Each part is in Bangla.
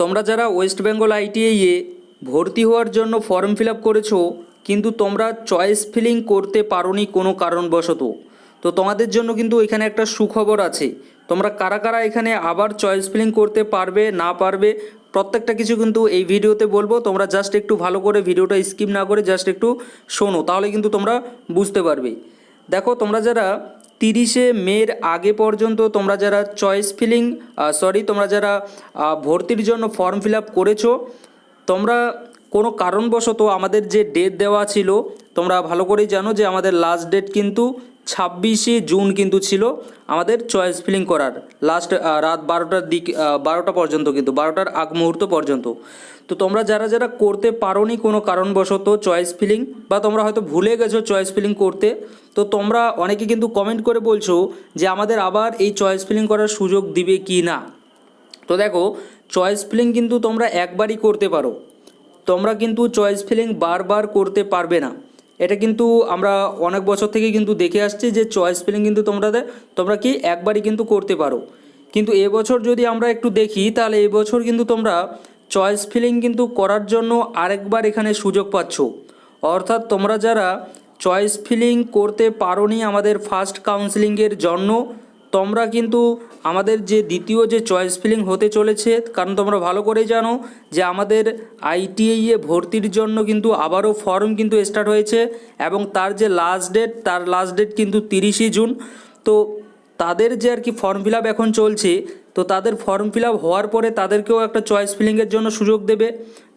তোমরা যারা ওয়েস্ট বেঙ্গল আইটিআইয়ে ভর্তি হওয়ার জন্য ফর্ম ফিল আপ করেছ, কিন্তু তোমরা চয়েস ফিলিং করতে পারোনি কোনো কারণবশত, তো তোমাদের জন্য কিন্তু এখানে একটা সুখবর আছে। তোমরা কারা কারা এখানে আবার চয়েস ফিলিং করতে পারবে, না পারবে, প্রত্যেকটা কিছু কিন্তু এই ভিডিওতে বলব। তোমরা জাস্ট একটু ভালো করে ভিডিওটা স্কিপ না করে জাস্ট একটু শোনো, তাহলে কিন্তু তোমরা বুঝতে পারবে। দেখো, তোমরা যারা তিরিশে মের আগে পর্যন্ত তোমরা যারা চয়েস ফিলিং সরি তোমরা যারা ভর্তির জন্য ফর্ম ফিল আপ করেছ, তোমরা কোনো কারণবশত আমাদের যে ডেট দেওয়া ছিল, তোমরা ভালো করেই জানো যে আমাদের লাস্ট ডেট কিন্তু ছাব্বিশে জুন কিন্তু ছিল আমাদের চয়েস ফিলিং করার। লাস্ট রাত বারোটার দিক বারোটা পর্যন্ত কিন্তু, বারোটার আগ মুহূর্ত পর্যন্ত। তো তোমরা যারা যারা করতে পারোনি কোনো কারণবশত চয়েস ফিলিং বা তোমরা হয়তো ভুলে গেছো চয়েস ফিলিং করতে, তো তোমরা অনেকে কিন্তু কমেন্ট করে বলছো যে আমাদের আবার এই চয়েস ফিলিং করার সুযোগ দিবে কি না। তো দেখো চয়েস ফিলিং কিন্তু তোমরা একবারই করতে পারো। তোমরা কিন্তু চয়েস ফিলিং বারবার করতে পারবে না। এটা কিন্তু আমরা অনেক বছর থেকে কিন্তু দেখে আসছি যে চয়েস স্পেলিং কিন্তু তোমরা তোমরা কি একবারই কিন্তু করতে পারো। কিন্তু এবছর যদি আমরা একটু দেখি, তাহলে এবছর কিন্তু তোমরা চয়েস ফিলিং কিন্তু করার জন্য আরেকবার এখানে সুযোগ পাচ্ছ। অর্থাৎ তোমরা যারা চয়েস ফিলিং করতে পারোনি আমাদের ফার্স্ট কাউন্সিলিংয়ের জন্য তোমরা কিন্তু আমাদের যে দ্বিতীয় যে চয়েস ফিলিং হতে চলেছে, কারণ তোমরা ভালো করেই জানো যে আমাদের আইটিআইয়ে ভর্তির জন্য কিন্তু আবারও ফর্ম কিন্তু স্টার্ট হয়েছে এবং তার যে লাস্ট ডেট তার লাস্ট ডেট কিন্তু তিরিশে জুন। তো তাদের যে আর কি ফর্ম ফিল এখন চলছে, তো তাদের ফর্ম ফিল হওয়ার পরে তাদেরকেও একটা চয়েস ফিলিংয়ের জন্য সুযোগ দেবে।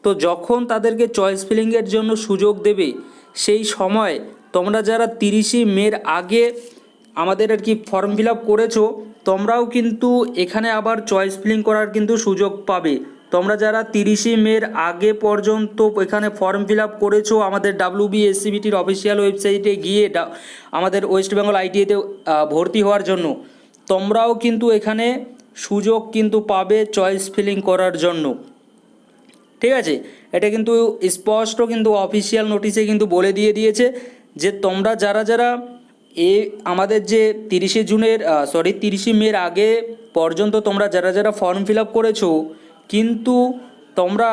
তো যখন তাদেরকে চয়েস ফিলিংয়ের জন্য সুযোগ দেবে, সেই সময় তোমরা যারা তিরিশে মের আগে আমাদের আর কি ফর্ম ফিল আপ করেছ, তোমরাও কিন্তু এখানে আবার চয়েস ফিলিং করার কিন্তু সুযোগ পাবে। তোমরা যারা তিরিশে মের আগে পর্যন্ত এখানে ফর্ম ফিল আপ করেছ, আমাদের ডাব্লিউ বি এসসিবিটির অফিসিয়াল ওয়েবসাইটে গিয়ে আমাদের ওয়েস্ট বেঙ্গল আইটিএতে ভর্তি হওয়ার জন্য, তোমরাও কিন্তু এখানে সুযোগ কিন্তু পাবে চয়েস ফিলিং করার জন্য। ঠিক আছে? এটা কিন্তু স্পষ্ট কিন্তু অফিসিয়াল নোটিশে কিন্তু বলে দিয়ে দিয়েছে যে তোমরা যারা যারা এ আমাদের যে তিরিশে জুনের সরি তিরিশে মের আগে পর্যন্ত তোমরা যারা যারা ফর্ম ফিল আপ করেছ, কিন্তু তোমরা,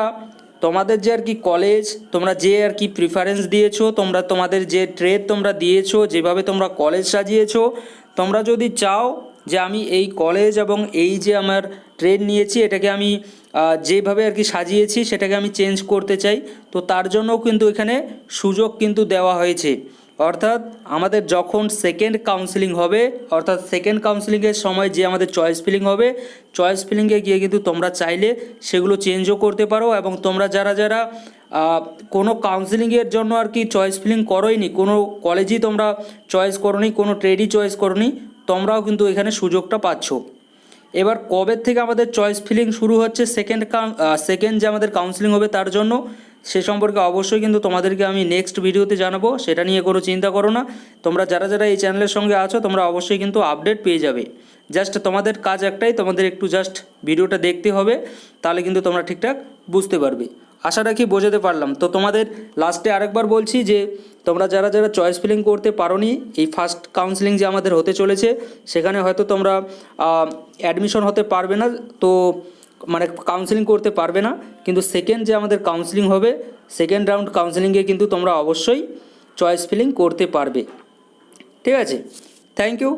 তোমাদের যে আর কি কলেজ তোমরা যে আর কি প্রিফারেন্স দিয়েছ, তোমরা তোমাদের যে ট্রেড তোমরা দিয়েছ, যেভাবে তোমরা কলেজ সাজিয়েছো, তোমরা যদি চাও যে আমি এই কলেজ এবং এই যে আমার ট্রেড নিয়েছি, এটাকে আমি যেভাবে আর কি সাজিয়েছি, সেটাকে আমি চেঞ্জ করতে চাই, তো তার জন্যও কিন্তু এখানে সুযোগ কিন্তু দেওয়া হয়েছে। অর্থাৎ আমাদের যখন সেকেন্ড কাউন্সিলিং হবে, অর্থাৎ সেকেন্ড কাউন্সিলিংয়ের সময় যে আমাদের চয়েস ফিলিং হবে চয়েস ফিলিংয়ে গিয়ে কিন্তু তোমরা চাইলে সেগুলো চেঞ্জও করতে পারো এবং তোমরা যারা যারা কোনো কাউন্সিলিংয়ের জন্য আর কি চয়েস ফিলিং করোইনি, কোনো কলেজই তোমরা চয়েস করোনি, কোনো ট্রেডই চয়েস করোনি, তোমরাও কিন্তু এখানে সুযোগটা পাচ্ছ। এবার কবে থেকে আমাদের চয়েস ফিলিং শুরু হচ্ছে সেকেন্ড কাউ সেকেন্ড যে আমাদের কাউন্সিলিং হবে তার জন্য? সে সম্পর্কে অবশ্যই কিন্তু তোমাদেরকে আমি নেক্সট ভিডিওতে জানাব, সেটা নিয়ে কোনো চিন্তা করো না। তোমরা যারা যারা এই চ্যানেলের সঙ্গে আছো, তোমরা অবশ্যই কিন্তু আপডেট পেয়ে যাবে। জাস্ট তোমাদের কাজ একটাই, তোমাদের একটু জাস্ট ভিডিওটা দেখতে হবে, তাহলে কিন্তু তোমরা ঠিকঠাক বুঝতে পারবে। আশা রাখি বোঝাতে পারলাম। তো তোমাদের লাস্টে আরেকবার বলছি যে, তোমরা যারা যারা চয়েস ফিলিং করতে পারোনি, এই ফার্স্ট কাউন্সিলিং যে আমাদের হতে চলেছে, সেখানে হয়তো তোমরা অ্যাডমিশন হতে পারবে না। তো মানে কাউন্সেলিং করতে পারবে না, কিন্তু সেকেন্ড যে আমাদের কাউন্সেলিং হবে সেকেন্ড রাউন্ড কাউন্সেলিংয়ে কিন্তু তোমরা অবশ্যই চয়েস ফিলিং করতে পারবে। ঠিক আছে? Thank you